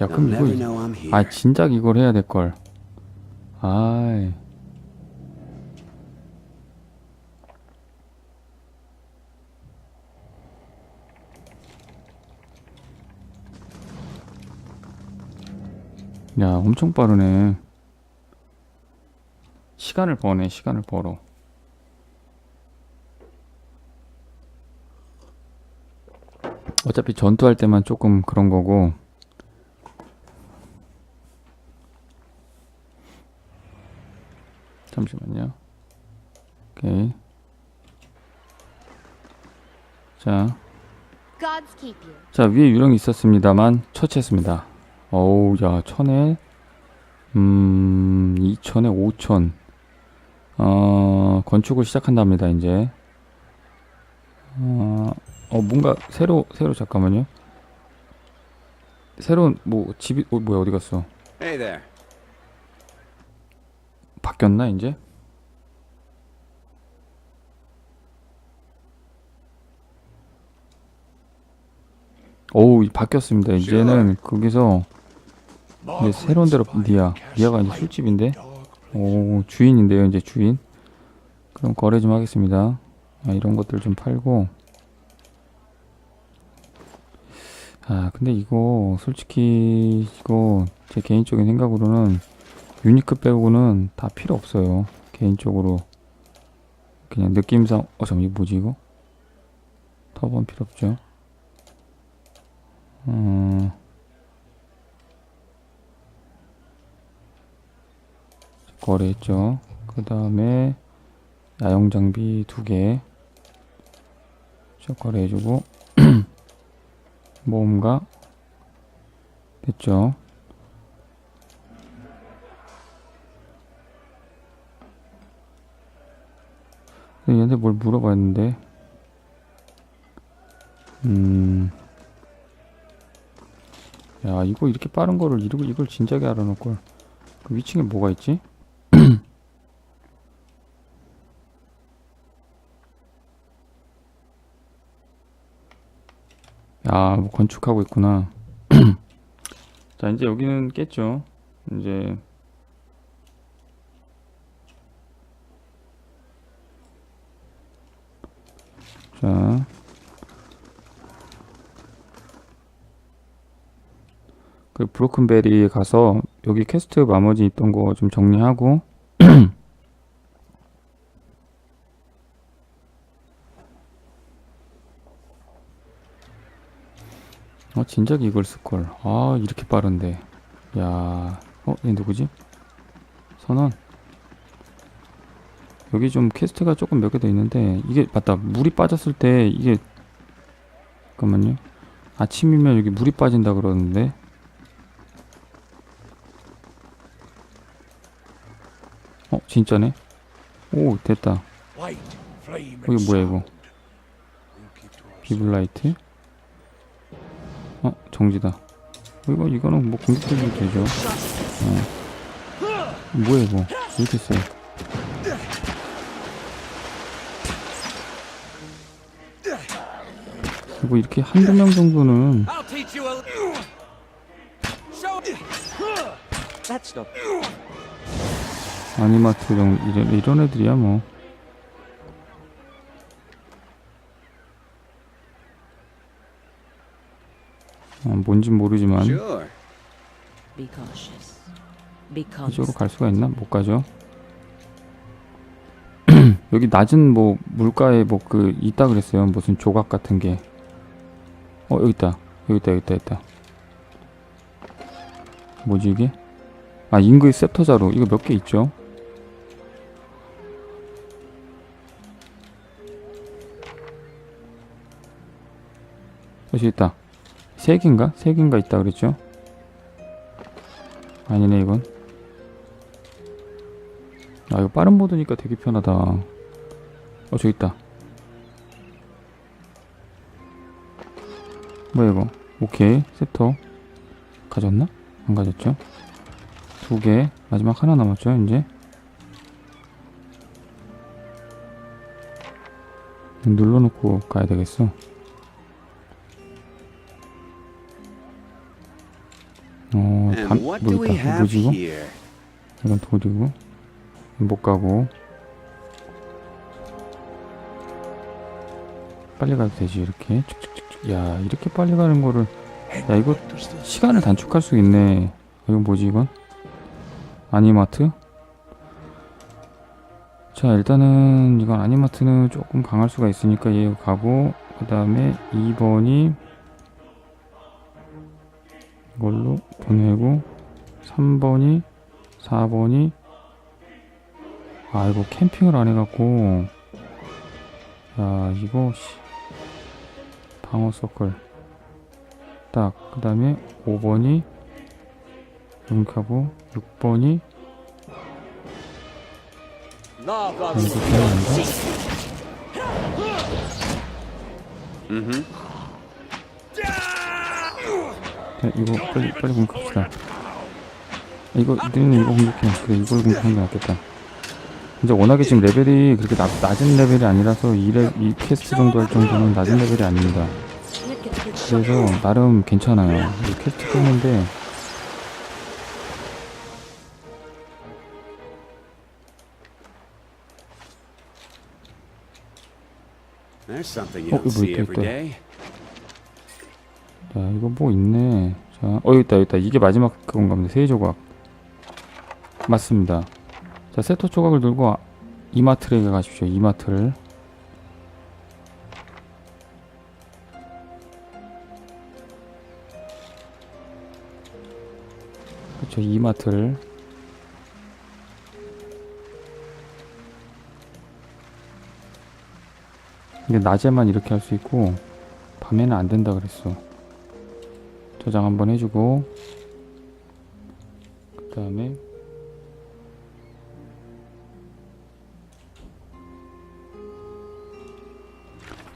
야 그럼 이거. 아 진작 이걸 해야 될 걸. 아이. 야 엄청 빠르네. 시간을 버네 시간을 벌어. 어차피 전투할 때만 조금 그런 거고 잠시만요. 오케이. 자. 자 위에 유령이 있었습니다만 처치했습니다. 어우, 야 천에 음 이천에 오천. 어 건축을 시작한답니다 이제. 어, 어 뭔가 새로 새로 잠깐만요. 새로운 뭐 집이 어, 뭐야 어디 갔어? Hey there. 바뀌었나 이제? 오우 바뀌었습니다. 이제는 거기서 이제 새로운 데로 니아 니아가 이제 술집인데 오 주인인데요 이제 주인 그럼 거래 좀 하겠습니다. 아, 이런 것들 좀 팔고 아 근데 이거 솔직히 이거 제 개인적인 생각으로는 유니크 빼고는 다 필요 없어요. 개인적으로 그냥 느낌상 어 잠깐 이거 뭐지 이거? 터번 필요 없죠. 음. 거래했죠. 그 다음에 야영 장비 두 개. 저 거래해주고 모험가 됐죠. 얘한테 뭘 물어봤는데 음. 야 이거 이렇게 빠른 거를 이걸, 이걸 진작에 알아놓을걸 그 위층에 뭐가 있지? 야 뭐 건축하고 있구나 자 이제 여기는 깼죠 이제 자. 그 브로큰베리에 가서 여기 퀘스트 나머지 있던 거 좀 정리하고 어 진작 이걸 쓸걸 아 이렇게 빠른데 야 어? 얘 누구지? 선원 여기 좀 퀘스트가 조금 몇 개 더 있는데 이게 맞다. 물이 빠졌을 때 이게 잠깐만요. 아침이면 여기 물이 빠진다 그러는데. 어 진짜네? 오 됐다. 여기 뭐야 이거? 비블라이트? 어 정지다. 이거 이거는 뭐 공격적이도 되죠. 어. 뭐야 이거? 왜 이렇게 세 그리고 이렇게 한두 명 정도는. 아니마트 정 이런, 이런 애들이야 뭐 어, 뭔진 모르지만 Sure. Be cautious. Be cautious. 이쪽으로 갈 수가 있나? 못 가죠 여기 낮은 뭐 물가에 뭐 그 있다 그랬어요 무슨 조각 같은 게 어 여기 있다 여기 있다 여기 있다 여기 있다 뭐지 이게? 아 인구의 셉터 자루 이거 몇 개 있죠? 여기 있다 세 개인가? 세 개인가 있다 그랬죠? 아니네 이건 아 이거 빠른 모드니까 되게 편하다 어 저기 있다 뭐야 이거. 오케이. 셉터. 가졌나? 안 가졌죠? 두 개. 마지막 하나 남았죠 이제? 눌러놓고 가야 되겠어. 어, what 뭐 있다. 뭐지 이거? 이건 돌이고. 못 가고. 빨리 가도 되지 이렇게. 쭉쭉쭉쭉 야 이렇게 빨리 가는 거를. 야 이거 시간을 단축할 수 있네. 이건 뭐지 이건? 아니마트? 자 일단은 이건 아니마트는 조금 강할 수가 있으니까 얘 가고 그 다음에 2번이 이걸로 보내고 3번이 4번이. 아 이거 캠핑을 안 해갖고. 야 이거 씨 방어 서클. 딱 그 다음에 5번이 이렇게 하고 6번이 Knock on 이렇게 해야 된다 Mm-hmm. 자, 이거 빨리 빨리 공격합시다. 이거 너는 이거 공격해. 그래 이걸 공격하는 게 낫겠다 이제 워낙에 지금 레벨이 그렇게 낮, 낮은 레벨이 아니라서 이, 레, 이 퀘스트 정도 할 정도는 낮은 레벨이 아닙니다. 그래서 나름 괜찮아요. 이 퀘스트 끊는데 There's something you don't 이거 see 있다, 있다. 자 이거 뭐 있네. 자 어 여기 있다 여기 있다. 이게 마지막 그건가 보네. 세이 조각. 맞습니다 자 세토 조각을 들고 아- 이마트를 가십시오. 이마트를. 그쵸 이마트를. 이게 낮에만 이렇게 할 수 있고 밤에는 안 된다 그랬어. 저장 한번 해주고 그 다음에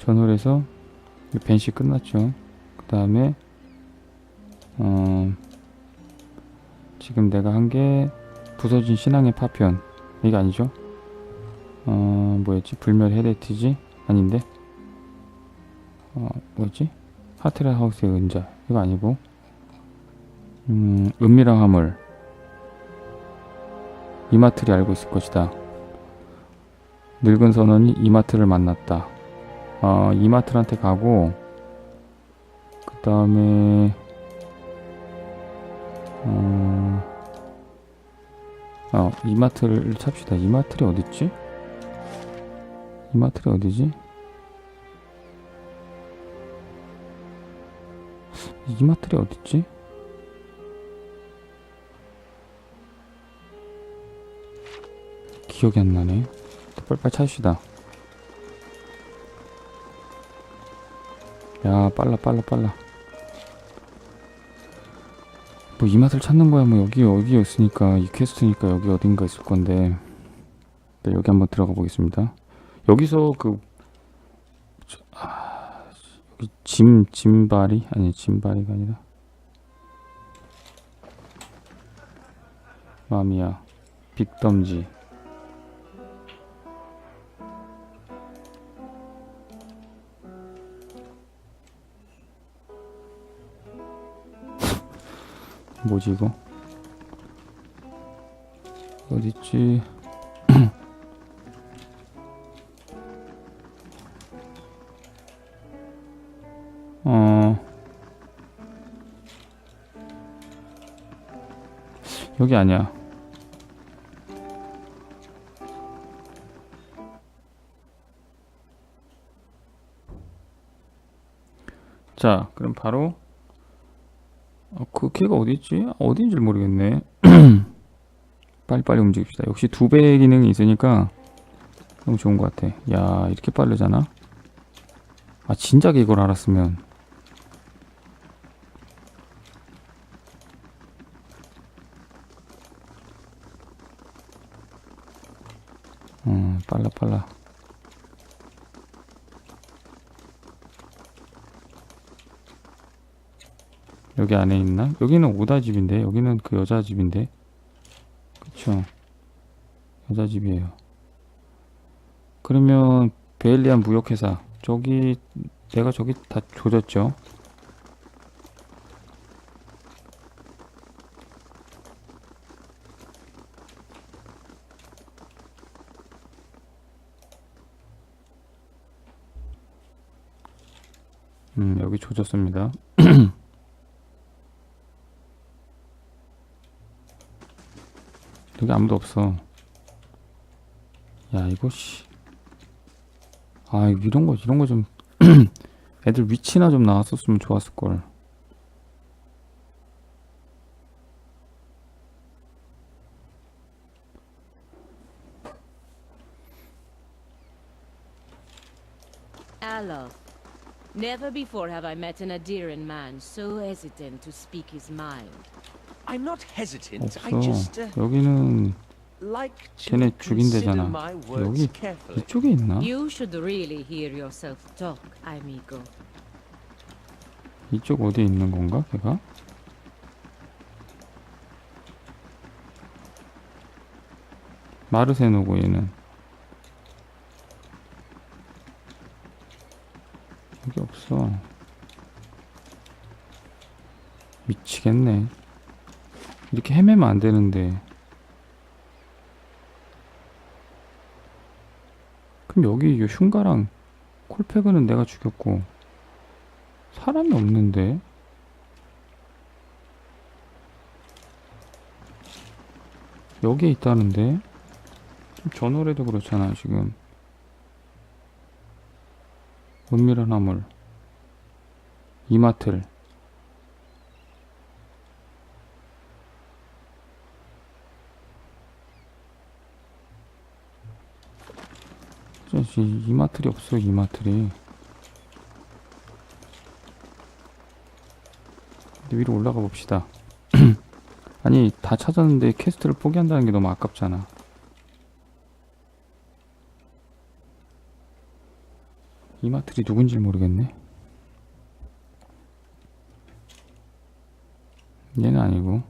전홀에서 벤시 끝났죠. 그 다음에 어 지금 내가 한 게 부서진 신앙의 파편. 이게 아니죠? 어 뭐였지? 불멸 헤레티지? 아닌데? 어 뭐였지? 하트라 하우스의 은자. 이거 아니고. 음 은밀한 화물. 이마트리 알고 있을 것이다. 늙은 선원이 이마트를 만났다 어 이마트한테 가고 그 다음에 어, 어 이마트를 찹시다 이마트리 어딨지 이마트리 어디지 이마트리 어딨지? 기억이 안 나네. 또 빨리빨리 찾읍시다. 야, 빨라, 빨라, 빨라. 뭐 이마트를 찾는 거야, 뭐 여기 여기였으니까 이 퀘스트니까 여기 어딘가 있을 건데. 네, 여기 한번 들어가 보겠습니다. 여기서 그 저, 아, 여기 짐 짐바리 아니 짐바리가 아니라 마미야 빅덤지 뭐지 이거? 어딨지? 어. 여기 아니야. 자, 그럼 바로 어, 그 걔가 어디 있지? 어디인지 모르겠네. 빨리빨리 움직입시다. 역시 두 배의 기능이 있으니까 너무 좋은 것 같아. 야, 이렇게 빠르잖아. 아, 진작에 이걸 알았으면. 음. 여기는 오다 집인데 여기는 그 여자 집인데 그쵸 여자 집이에요. 그러면 베일리안 무역회사 저기 내가 저기 다 조졌죠. 음, 여기 조졌습니다. 여기 아무도 없어. 야, 이거, 씨. 아, 이런 거, 이런 거 좀, 애들 위치나 좀 나왔었으면 좋았을 걸. Alof. Never before have I met an Adiran man so hesitant to speak his mind. I'm not hesitant. I 없어. just uh, 여기는 like to 쟤네 consider 죽인대잖아. my words 여기 carefully. 이쪽에 있나? You should really hear yourself talk, amigo. 이쪽 어디에 있는 건가, 걔가? 마르세노고 얘는 여기 없어 미치겠네 이렇게 헤매면 안 되는데. 그럼 여기 이 흉가랑 콜페그는 내가 죽였고 사람이 없는데? 여기에 있다는데? 저 노래도 그렇잖아 지금. 은밀한 화물. 이마틀 이- 이마틀이 없어 이마틀이 근데 위로 올라가 봅시다. 아니 다 찾았는데 퀘스트를 포기한다는 게 너무 아깝잖아. 이마틀이 누군지 모르겠네. 얘는 아니고.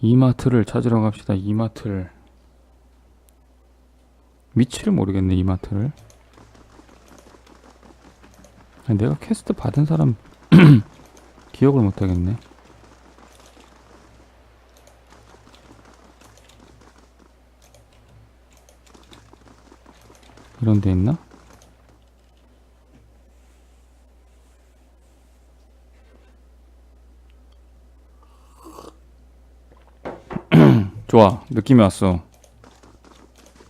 이마트를 찾으러 갑시다. 이마트를. 위치를 모르겠네 이마트를 내가 퀘스트 받은 사람 기억을 못하겠네 이런 데 있나? 좋아 느낌이 왔어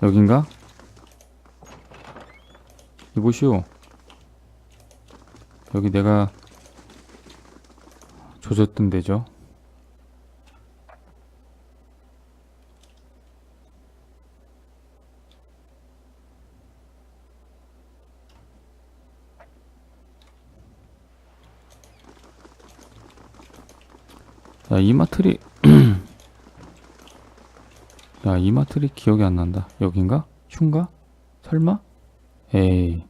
여긴가? 이곳이요. 여기 내가 조졌던 데죠. 야, 이마트리. 야, 이마트리 기억이 안 난다. 여긴가? 흉가? 설마? 에이.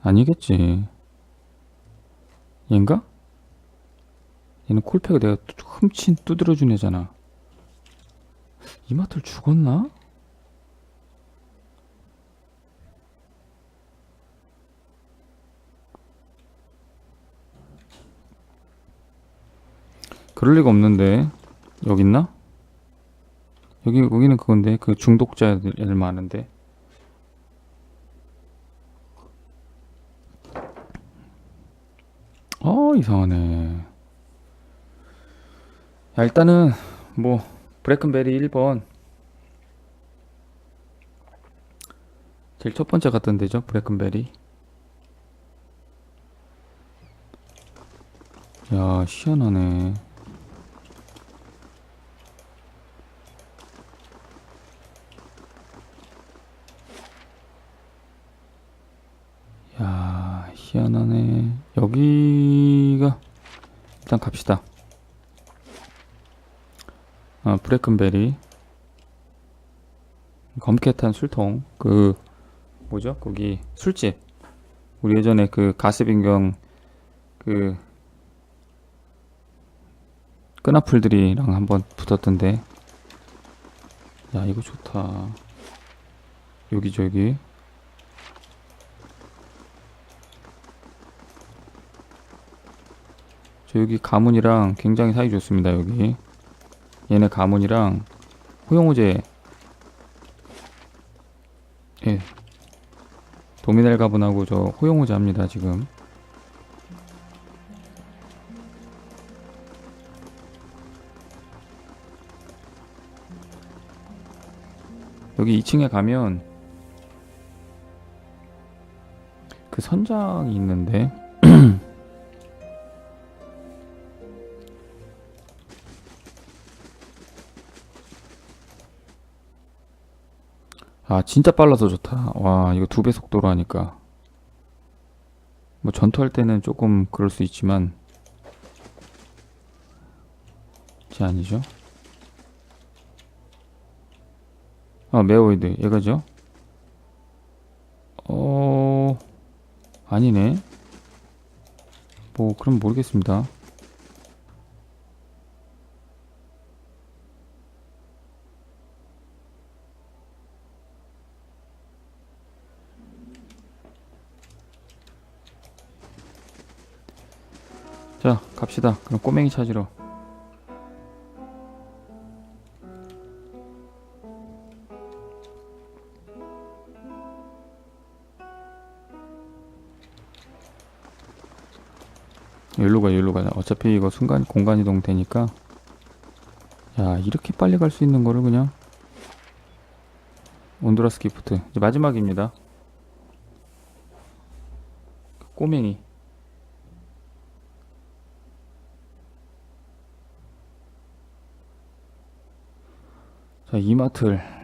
아니겠지. 얘인가? 얘는 콜팩을 내가 뚜- 훔친 두드려준 애잖아. 이마틀 죽었나? 그럴 리가 없는데 여기 있나? 여기 여기는 그건데 그 중독자들 많은데. 어 이상하네. 야 일단은 뭐 브레큰베리 1번. 제일 첫 번째 갔던 데죠 브레큰베리 야 희한하네 야 희한하네. 여기가 일단 갑시다. 아 브레큰베리. 탄 술통. 그 뭐죠? 거기 술집. 우리 예전에 그 가스빈경 그 끈아풀들이랑 한번 붙었던데. 야 이거 좋다. 여기죠 여기 저 여기 가문이랑 굉장히 사이 좋습니다 여기. 얘네 가문이랑 호용호제. 예. 도미넬 가문하고 저 호용호제 합니다 지금. 여기 2층에 가면 그 선장이 있는데 아 진짜 빨라서 좋다. 와 이거 두 배 속도로 하니까. 뭐 전투할 때는 조금 그럴 수 있지만. 제 아니죠? 아 메오이드. 얘가죠? 어 아니네. 뭐 그럼 모르겠습니다 자 갑시다. 그럼 꼬맹이 찾으러. 여기로 가 여기로 가자 어차피 이거 순간 공간 이동 되니까. 야 이렇게 빨리 갈 수 있는 거를 그냥. 온두라스 기프트. 이제 마지막입니다. 꼬맹이 이마트를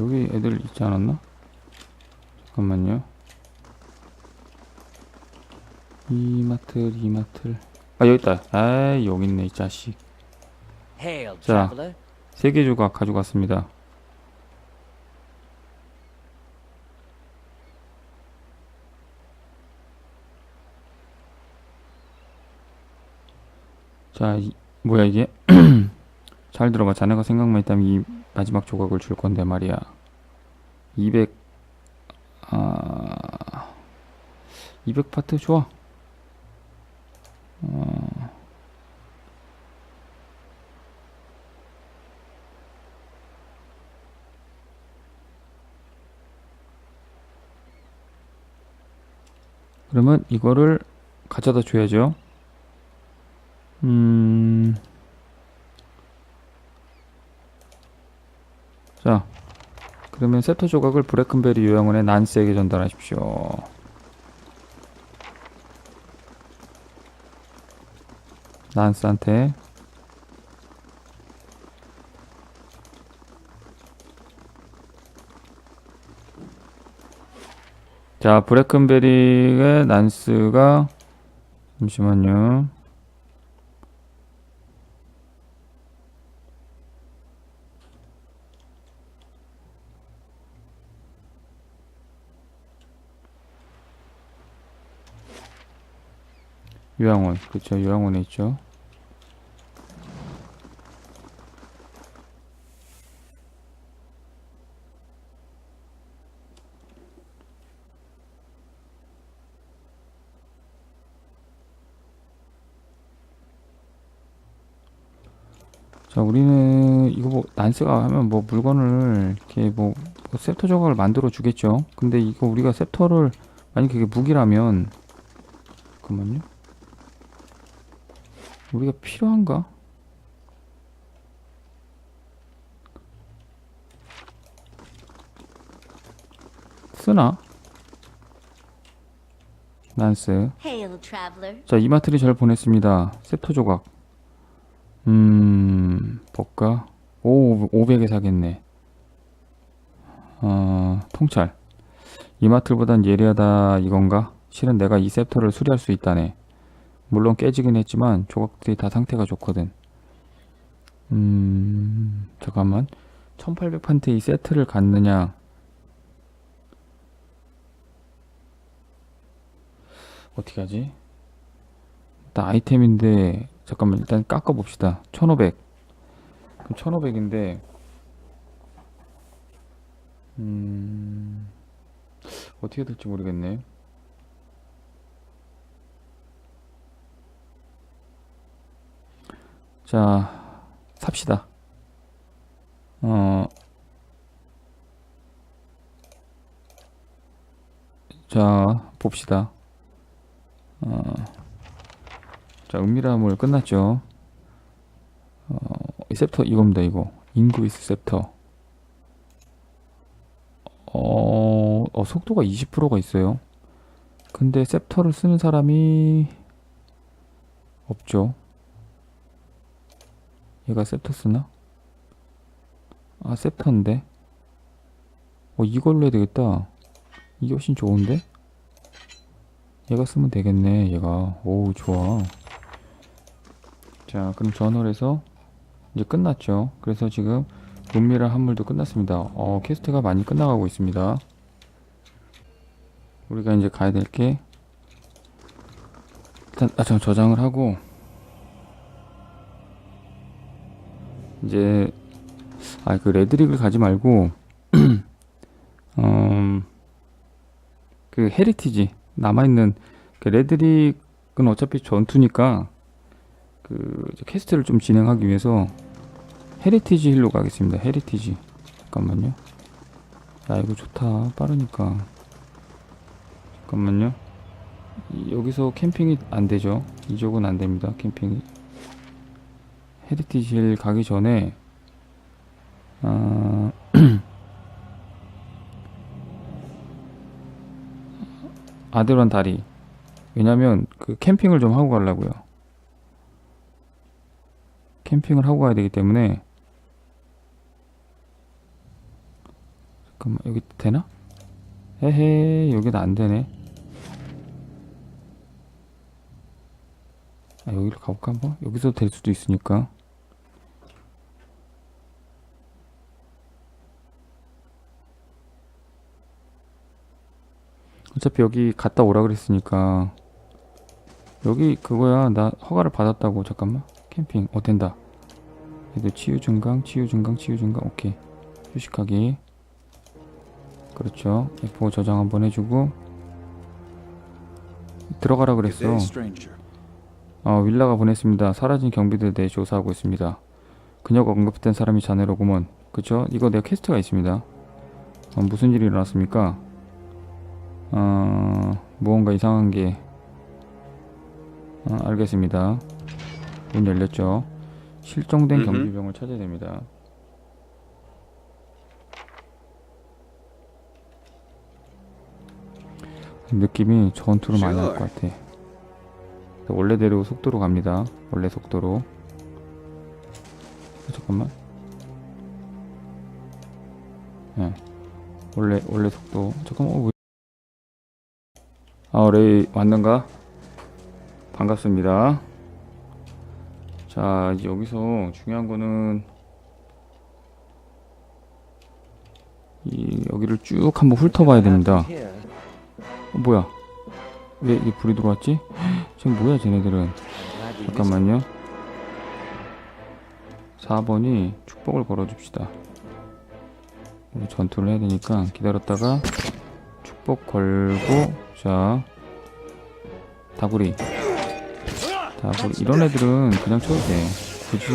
여기 애들 있지 않았나? 잠깐만요. 이마트, 이마트. 아, 여기 있다. 아, 여기 있네, 이 자식. 자. 조각 가져갔습니다. 자, 이, 뭐야 이게? 잘 들어봐. 자네가 생각만 있다면 이 마지막 조각을 줄 건데 말이야. 200, 아, 200 파트 좋아. 어, 그러면 이거를 가져다 줘야죠. 음. 자. 그러면 세터 조각을 브레큰베리 요양원의 난스에게 전달하십시오. 난스한테 자, 브레큰베리의 난스가 잠시만요. 요양원, 그렇죠. 요양원에 있죠. 자, 우리는 이거 뭐 난스가 하면 뭐 물건을 이렇게 뭐, 뭐 셉터 조각을 만들어 주겠죠. 근데 이거 우리가 셉터를 만약 그게 무기라면 잠깐만요. 우리가 필요한가? 쓰나? 난스. 자, 이마트리 잘 보냈습니다. 셉터 조각. 음, 볼까? 오, 500에 사겠네. 어, 통찰. 이마트보단 예리하다 이건가? 실은 내가 이 셉터를 수리할 수 있다네. 물론 깨지긴 했지만 조각들이 다 상태가 좋거든. 음, 잠깐만. 1800판테 이 세트를 갖느냐? 어떻게 하지? 일단 아이템인데 잠깐만 일단 깎아 봅시다. 1500. 그럼 1500인데 음 어떻게 될지 모르겠네 자 삽시다 어 자, 봅시다. 어, 자, 은밀함을 끝났죠. 어, 이 셉터 이겁니다, 이거. 인구이스 셉터. 어, 어, 속도가 20%가 있어요. 근데 셉터를 쓰는 사람이 없죠. 얘가 셉터 쓰나? 아, 셉터인데? 어, 이걸로 해야 되겠다. 이게 훨씬 좋은데? 얘가 쓰면 되겠네, 얘가. 오, 좋아. 자, 그럼 전월 해서 이제 끝났죠. 그래서 지금 은밀한 한물도 끝났습니다. 어, 퀘스트가 많이 끝나가고 있습니다. 우리가 이제 가야 될 게 일단 아, 저 저장을 하고 이제 아 그 레드릭을 가지 말고 음, 그 헤리티지 남아있는 그 레드릭은 어차피 전투니까 그 이제 퀘스트를 좀 진행하기 위해서 헤리티지 힐로 가겠습니다. 헤리티지 잠깐만요. 야 이거 좋다 빠르니까 잠깐만요. 이- 여기서 캠핑이 안 되죠. 이쪽은 안 됩니다. 캠핑이 헤리티지 힐 가기 전에 아 아드론 다리 왜냐면 그 캠핑을 좀 하고 가려고요 캠핑을 하고 가야 되기 때문에 잠깐만 여기 되나? 에헤 여기도 안 되네. 아 여기로 가볼까 한번? 여기서 될 수도 있으니까. 어차피 여기 갔다 오라 그랬으니까. 여기 그거야. 나 허가를 받았다고. 잠깐만 캠핑 어 된다 얘도 치유 증강 치유 증강 치유 증강 오케이 휴식하기 그렇죠 F5 저장 한번 해주고 들어가라 그랬어. 어, 윌라가 보냈습니다. 사라진 경비들에 대해 조사하고 있습니다. 그녀가 언급된 사람이 자네로구먼. 그쵸? 이거 내가 퀘스트가 있습니다. 어, 무슨 일이 일어났습니까? 어, 무언가 이상한 게 어, 알겠습니다. 문 열렸죠. 실종된 음흠. 경비병을 찾아야 됩니다. 느낌이 전투로 많이 할것 같아. 원래대로 속도로 갑니다. 원래 속도로. 어, 잠깐만. 예. 원래 원래 속도. 잠깐만. 어, 왜... 아, 레이 왔는가? 반갑습니다. 자, 여기서 중요한 거는 이 여기를 쭉 한번 훑어봐야 됩니다. 어, 뭐야? 왜 이게 불이 들어왔지? 지금 뭐야, 쟤네들은? 잠깐만요. 4번이 축복을 걸어줍시다. 우리 전투를 해야 되니까 기다렸다가 축복 걸고 자 다구리 다구리 이런 애들은 그냥 쳐도 돼. 굳이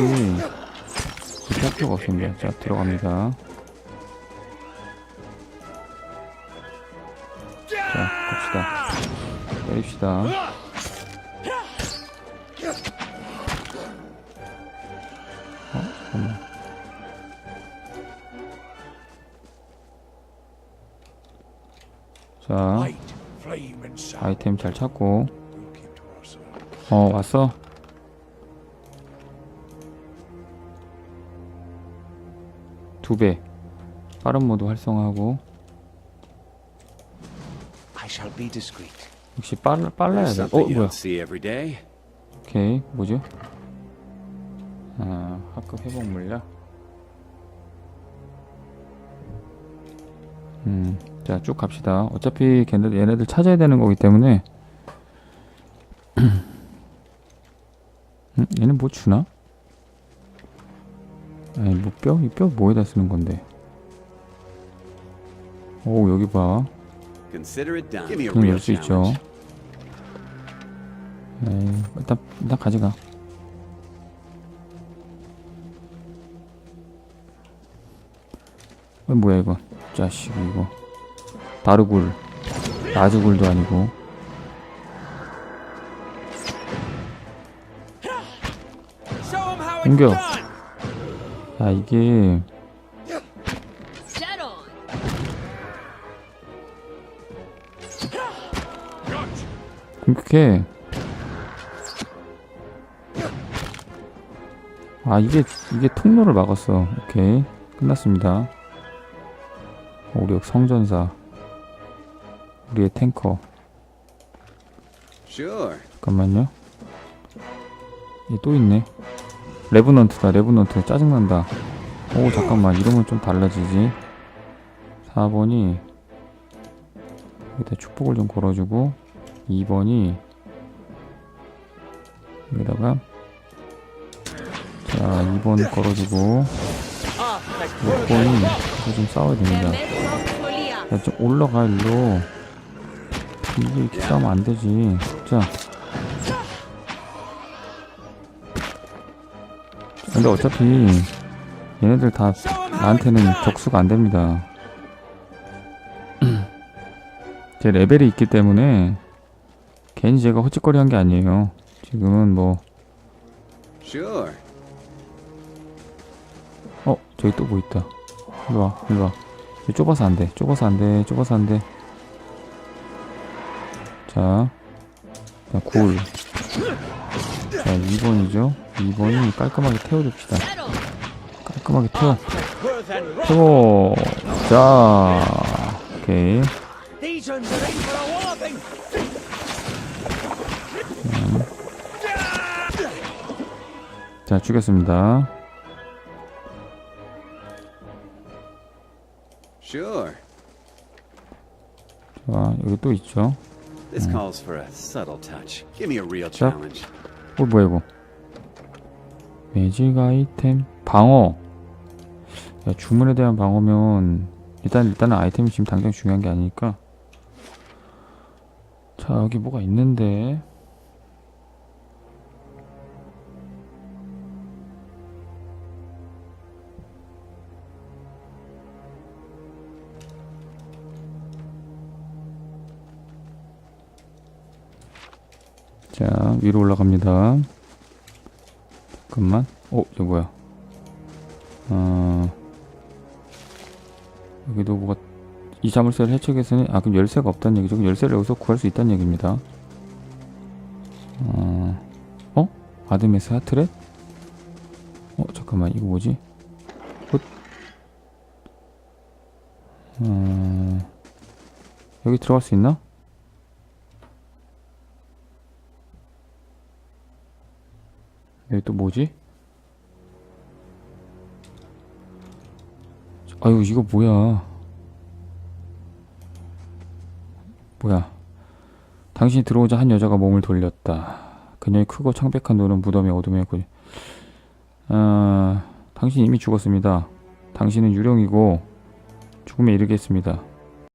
굳이 할 필요가 없습니다. 자 들어갑니다. 자 갑시다. 때립시다. 잠깐만. 자. 아이템 잘 찾고. 어, 왔어? 두 배. 빠른 모드 활성화하고. I shall be discreet. 역시 빨, 빨라야 돼. 어, 뭐야. 오케이, 뭐죠? 아, 학급 회복 물약. 음, 자, 쭉 갑시다. 어차피 걔네들, 얘네들 찾아야 되는 거기 때문에. 음, 얘는 뭐 주나? 아니 뭐 뼈? 이 뼈 뭐에다 쓰는 건데 오 여기 봐 Consider it done. Give me a 그냥 real 열수 있죠. 에이 일단 일단 가져가 어, 뭐야 이거 자식 이거 다르굴 라즈굴도 아니고 옮겨 야 이게! 공격해. 아 이게 이게 통로를 막았어. 오케이. 끝났습니다. 우리 성전사. 우리의 탱커. 잠깐만요. 얘 또 있네 레브넌트다 레브넌트. 짜증난다. 오 잠깐만. 이러면 좀 달라지지. 4번이 여기다 축복을 좀 걸어주고 2번이 여기다가 자 2번 걸어주고 6번이 이거 좀 싸워야 됩니다! 야 좀 올라가 일로. 이게 이렇게 싸우면 안 되지. 자 근데 어차피 얘네들 다 나한테는 적수가 안 됩니다 제 레벨이 있기 때문에 괜히 제가 허짓거리 한 게 아니에요 지금은 뭐. 어, 저기 또 뭐 있다. 일로 와, 일로 와. 여기 좁아서 안 돼. 좁아서 안 돼. 좁아서 안 돼. 자, 자, 굴. 자, 2번이죠. 2번이 깔끔하게 태워줍시다. 깔끔하게 태워. 태워. 자, 오케이. 자, 죽였습니다. Sure. 자, 여기 또 있죠. This calls for a subtle touch. Give me a real Yep. challenge. 어, 뭐야, 이거. 매직 아이템, 방어. 야, 주문에 대한 방어면, 일단, 일단은 아이템이 지금 당장 중요한 게 아니니까. 자, 여기 뭐가 있는데. 자, 위로 올라갑니다. 잠깐만. 어, 저 뭐야? 어, 여기도 뭐가 이 자물쇠를 해체해서는 아 그럼 열쇠가 없다는 얘기죠. 열쇠를 여기서 구할 수 있다는 얘기입니다. 어, 어? 아드메스 하트렛? 어, 잠깐만 이거 뭐지? 헛. 어, 여기 들어갈 수 있나? 여기 또 뭐지? 아유 이거 뭐야? 뭐야? 당신이 들어오자 한 여자가 몸을 돌렸다. 그녀의 크고 창백한 눈은 무덤의 어둠에 그 아, 당신이 이미 죽었습니다. 당신은 유령이고 죽음에 이르겠습니다